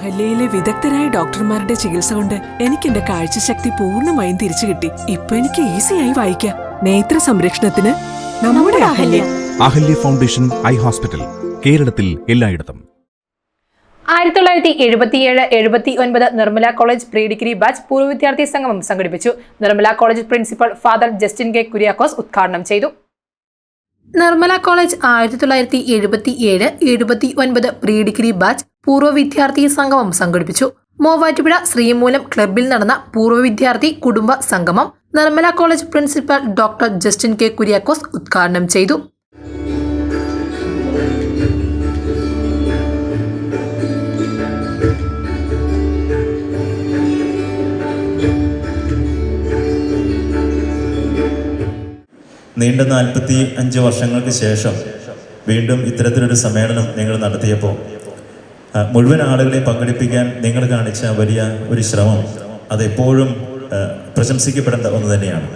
അഹല്യയിലെ വിദഗ്ധരായ ഡോക്ടർമാരുടെ ചികിത്സ കൊണ്ട് എനിക്ക് എന്റെ കാഴ്ചശക്തി പൂർണമായും തിരിച്ചു കിട്ടി. ഇപ്പൊ എനിക്ക് ഈസിയായി വായിക്കാം. നേത്ര സംരക്ഷണത്തിന് നമ്മുടെ Ahalya. Ahalya. Foundation eye hospital കേരളത്തിൽ എല്ലായിടത്തും. ആയിരത്തി തൊള്ളായിരത്തി എഴുപത്തിയേഴ് എഴുപത്തി ഒൻപത് Nirmala college pre degree batch പൂർവ വിദ്യാർത്ഥി സംഗമം സംഘടിപ്പിച്ചു. Nirmala college principal father Justin K Kuriakose ഉദ്ഘാടനം ചെയ്തു. നിർമ്മല കോളേജ് ആയിരത്തി തൊള്ളായിരത്തി എഴുപത്തി ഏഴ് എഴുപത്തി ഒൻപത് പ്രീ ഡിഗ്രി ബാച്ച് പൂർവ വിദ്യാർത്ഥി സംഗമം സംഘടിപ്പിച്ചു. മൂവാറ്റുപുഴ ശ്രീമൂലം ക്ലബിൽ നടന്ന പൂർവ വിദ്യാർത്ഥി കുടുംബ സംഗമം Nirmala college principal doctor Justin K Kuriakose ഉദ്ഘാടനം ചെയ്തു. നീണ്ട നാൽപ്പത്തി അഞ്ച് വർഷങ്ങൾക്ക് ശേഷം വീണ്ടും ഇത്തരത്തിലൊരു സമ്മേളനം നിങ്ങൾ നടത്തിയപ്പോൾ മുഴുവൻ ആളുകളെ പങ്കെടുപ്പിക്കാൻ നിങ്ങൾ കാണിച്ച വലിയ ഒരു ശ്രമം അതെപ്പോഴും പ്രശംസിക്കപ്പെടേണ്ട ഒന്ന് തന്നെയാണ്.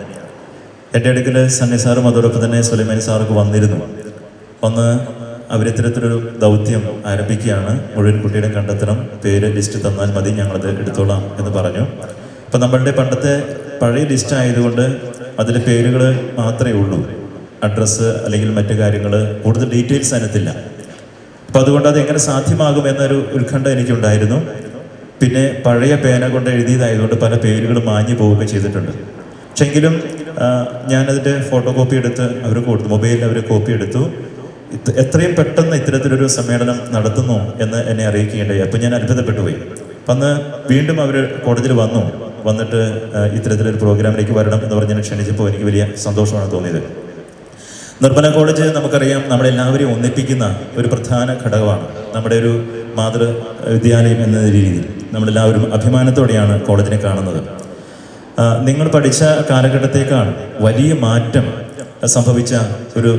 എന്റെ അടുക്കൽ സണ്ണി സാറും അതോടൊപ്പം തന്നെ സുലൈമാനി സാറൊക്കെ വന്നിരുന്നു. ഒന്ന് അവരിത്തരത്തിലൊരു ദൗത്യം ആരംഭിക്കുകയാണ്. മുഴുവൻ കുട്ടിയുടെ കണ്ടെത്തണം പേര് ലിസ്റ്റ് തന്നാൽ മതി ഞങ്ങളത് എടുത്തോളാം എന്ന് പറഞ്ഞു. അപ്പം നമ്മളുടെ പണ്ടത്തെ പഴയ ലിസ്റ്റ് ആയതുകൊണ്ട് അതിലെ പേരുകൾ മാത്രമേ ഉള്ളൂ. അഡ്രസ്സ് അല്ലെങ്കിൽ മറ്റു കാര്യങ്ങൾ കൂടുതൽ ഡീറ്റെയിൽസ് അതിനകത്തില്ല. അപ്പം അതുകൊണ്ട് അത് എങ്ങനെ സാധ്യമാകും എന്നൊരു ഉത്കണ്ഠ എനിക്കുണ്ടായിരുന്നു. പിന്നെ പഴയ പേന കൊണ്ട് എഴുതിയതായതുകൊണ്ട് പല പേരുകൾ മാഞ്ഞു പോവുകയും ചെയ്തിട്ടുണ്ട്. പക്ഷെ എങ്കിലും ഞാനതിന്റെ ഫോട്ടോ കോപ്പി എടുത്ത് അവർ കൊടുത്തു. മൊബൈലിൽ അവർ കോപ്പി എടുത്തു. എത്രയും പെട്ടെന്ന് ഇത്തരത്തിലൊരു സമ്മേളനം നടത്തുന്നു എന്ന് എന്നെ അറിയിക്കുകയുണ്ടായി. അപ്പം ഞാൻ അത്ഭുതപ്പെട്ടു പോയി. അന്ന് വീണ്ടും അവർ കോടതിയിൽ വന്നു. വന്നിട്ട് ഇത്തരത്തിലൊരു പ്രോഗ്രാമിലേക്ക് വരണം എന്ന് പറഞ്ഞ് ക്ഷണിച്ചപ്പോൾ എനിക്ക് വലിയ സന്തോഷമാണ് തോന്നിയത്. നിർമ്മല കോളേജ് നമുക്കറിയാം നമ്മളെല്ലാവരെയും ഒന്നിപ്പിക്കുന്ന ഒരു പ്രധാന ഘടകമാണ്. നമ്മുടെ ഒരു മാതൃ വിദ്യാലയം എന്ന രീതിയിൽ നമ്മളെല്ലാവരും അഭിമാനത്തോടെയാണ് കോളേജിനെ കാണുന്നത്. നിങ്ങൾ പഠിച്ച കാലഘട്ടത്തേക്കാൾ വലിയ മാറ്റം സംഭവിച്ച ഒരു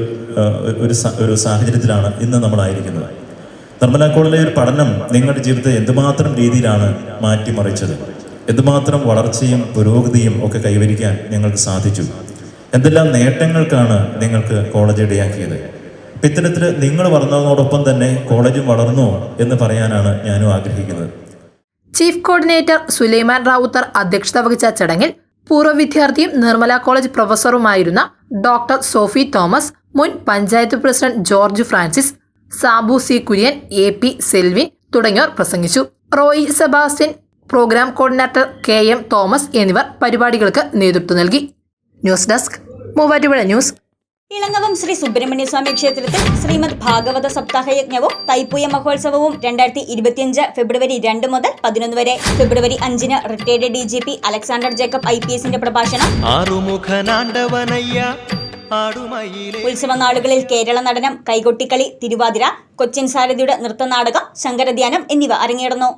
ഒരു ഒരു സാഹചര്യത്തിലാണ് ഇന്ന് നമ്മളായിരിക്കുന്നത്. നിർമ്മല കോളേജിലെ ഒരു പഠനം നിങ്ങളുടെ ജീവിതത്തെ എന്തുമാത്രം രീതിയിലാണ് മാറ്റിമറിച്ചത്? എന്തുമാത്രം വളർച്ചയും പുരോഗതിയും ഒക്കെ കൈവരിക്കാൻ ഞങ്ങൾക്ക് സാധിച്ചു. എന്തെല്ലാം നേട്ടങ്ങൾക്കാണ് നിങ്ങൾക്ക് കോളേജ് ഇടയാക്കിയത്? ഇത്തരത്തിൽ നിങ്ങൾ വളർന്നതിനോടൊപ്പം തന്നെ കോളേജും വളർന്നു എന്ന് പറയാനാണ് ഞാനും ആഗ്രഹിക്കുന്നത്. ചീഫ് കോർഡിനേറ്റർ സുലൈമാൻ റാവുത്തർ അധ്യക്ഷത വഹിച്ച ചടങ്ങിൽ പൂർവ വിദ്യാർത്ഥിയും നിർമ്മല കോളേജ് പ്രൊഫസറുമായിരുന്ന ഡോക്ടർ സോഫി തോമസ് മുൻ panchayat president George Francis Sabu C Kurian A P Selvin തുടങ്ങിയവർ പ്രസംഗിച്ചു. Roy Sebastian program coordinator K M Thomas എന്നിവർ പരിപാടികൾക്ക് നേതൃത്വം നൽകി. News desk Muvattupuzha news. Elangavam Sri Subrahmanyaswamy ക്ഷേത്രത്തിൽ ശ്രീമദ് ഭാഗവത സപ്താഹ യജ്ഞവും തൈപ്പൂയ മഹോത്സവവും രണ്ടായിരത്തി ഇരുപത്തിയഞ്ച് ഫെബ്രുവരി രണ്ട് മുതൽ പതിനൊന്ന് വരെ. ഫെബ്രുവരി അഞ്ചിന് retired D G P Alexander Jacob I P എസിന്റെ പ്രഭാഷണം. ഉത്സവ നാളുകളിൽ കേരള നടനം കൈകൊട്ടിക്കളി തിരുവാതിര കൊച്ചിൻ സാരഥിയുടെ നൃത്തനാടകം ശങ്കരധ്യാനം എന്നിവ അരങ്ങേറുന്നു.